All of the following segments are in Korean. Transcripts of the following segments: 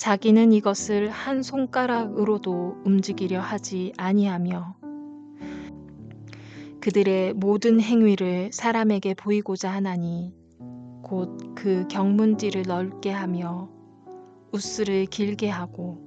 자기는 이것을 한 손가락으로도 움직이려 하지 아니하며 그들의 모든 행위를 사람에게 보이고자 하나니 곧 그 경문띠를 넓게 하며 우스를 길게 하고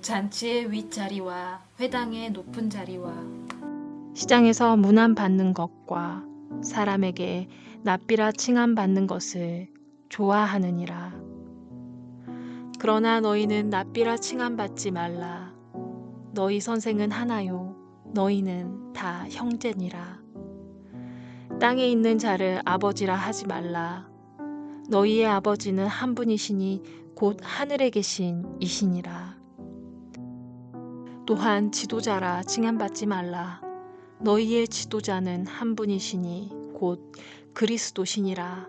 잔치의 윗자리와 회당의 높은 자리와 시장에서 문안 받는 것과 사람에게 납비라 칭함 받는 것을 좋아하느니라. 그러나 너희는 납비라 칭함 받지 말라. 너희 선생은 하나요. 너희는 다 형제니라. 땅에 있는 자를 아버지라 하지 말라. 너희의 아버지는 한 분이시니 곧 하늘에 계신 이시니라. 또한 지도자라 칭함받지 말라. 너희의 지도자는 한 분이시니 곧 그리스도시니라.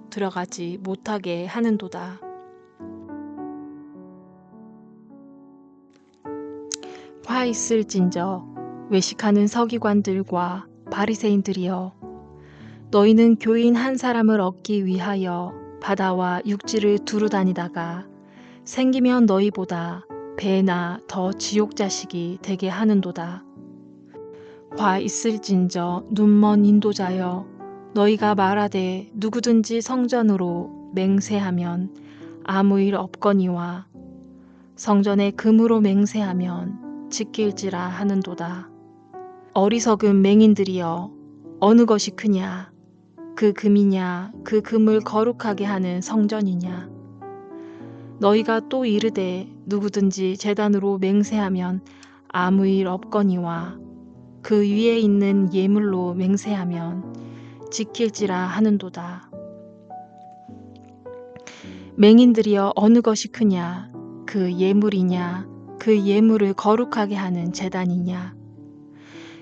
들어가지 못하게 하는도다. 화 있을진저 외식하는 서기관들과 바리새인들이여 너희는 교인 한 사람을 얻기 위하여 바다와 육지를 두루 다니다가 생기면 너희보다 배나 더 지옥 자식이 되게 하는도다. 화 있을진저 눈먼 인도자여 너희가 말하되 누구든지 성전으로 맹세하면 아무 일 없거니와 성전에 금으로 맹세하면 지킬지라 하는도다. 어리석은 맹인들이여 어느 것이 크냐? 그 금이냐? 그 금을 거룩하게 하는 성전이냐? 너희가 또 이르되 누구든지 재단으로 맹세하면 아무 일 없거니와 그 위에 있는 예물로 맹세하면 지킬지라 하는도다. 맹인들이여 어느 것이 크냐? 그 예물이냐? 그 예물을 거룩하게 하는 재단이냐?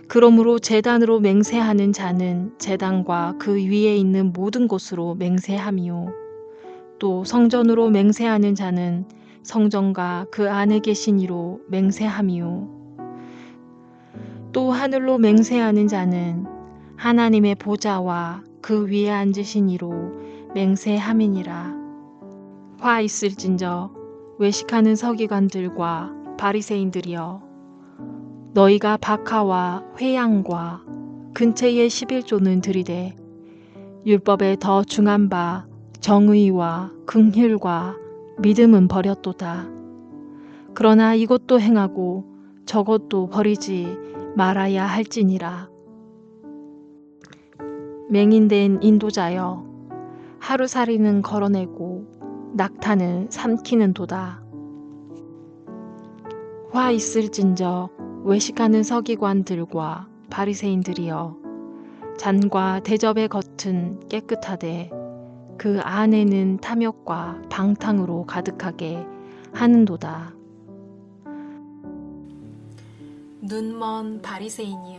그러므로 재단으로 맹세하는 자는 재단과 그 위에 있는 모든 곳으로 맹세함이요. 또 성전으로 맹세하는 자는 성전과 그 안에 계신 이로 맹세함이요. 또 하늘로 맹세하는 자는 하나님의 보좌와 그 위에 앉으신 이로 맹세함이니라 화 있을진저 외식하는 서기관들과 바리새인들이여 너희가 박하와 회양과 근처의 11조는 들이되 율법에 더 중한 바 정의와 긍휼과 믿음은 버렸도다. 그러나 이것도 행하고 저것도 버리지 말아야 할지니라. 맹인된 인도자여 하루살이는 걸어내고 낙타는 삼키는 도다. 화 있을진저 외식하는 서기관들과 바리새인들이여 잔과 대접의 겉은 깨끗하되 그 안에는 탐욕과 방탕으로 가득하게 하는도다. 눈먼 바리새인이여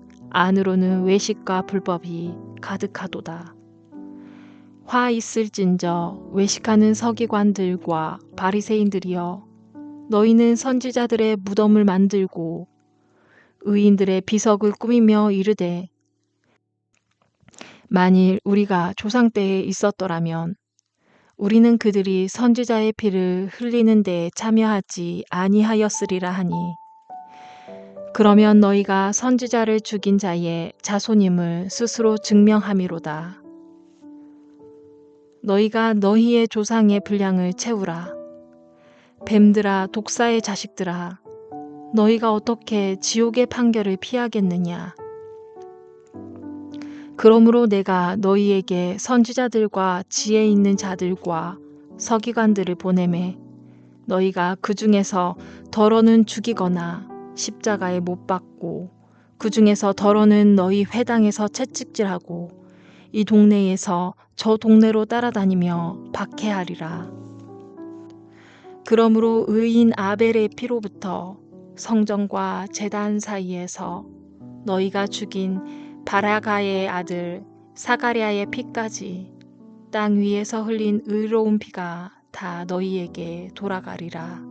안으로는 외식과 불법이 가득하도다. 화 있을진저 외식하는 서기관들과 바리새인들이여 너희는 선지자들의 무덤을 만들고 의인들의 비석을 꾸미며 이르되 만일 우리가 조상 때에 있었더라면 우리는 그들이 선지자의 피를 흘리는 데 참여하지 아니하였으리라 하니 그러면 너희가 선지자를 죽인 자의 자손임을 스스로 증명함이로다. 너희가 너희의 조상의 분량을 채우라. 뱀들아 독사의 자식들아 너희가 어떻게 지옥의 판결을 피하겠느냐 그러므로 내가 너희에게 선지자들과 지혜 있는 자들과 서기관들을 보내매 너희가 그 중에서 더러는 죽이거나 십자가에 못 박고 그 중에서 더러는 너희 회당에서 채찍질하고 이 동네에서 저 동네로 따라다니며 박해하리라. 그러므로 의인 아벨의 피로부터 성전과 제단 사이에서 너희가 죽인 바라가의 아들 사가랴의 피까지 땅 위에서 흘린 의로운 피가 다 너희에게 돌아가리라.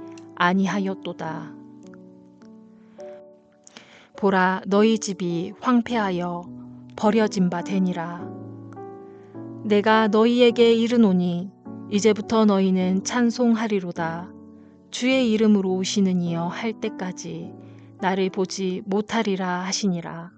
아니하였도다 보라 너희 집이 황폐하여 버려진 바 되니라 내가 너희에게 이르노니 이제부터 너희는 찬송하리로다. 주의 이름으로 오시는 이여 할 때까지 나를 보지 못하리라 하시니라.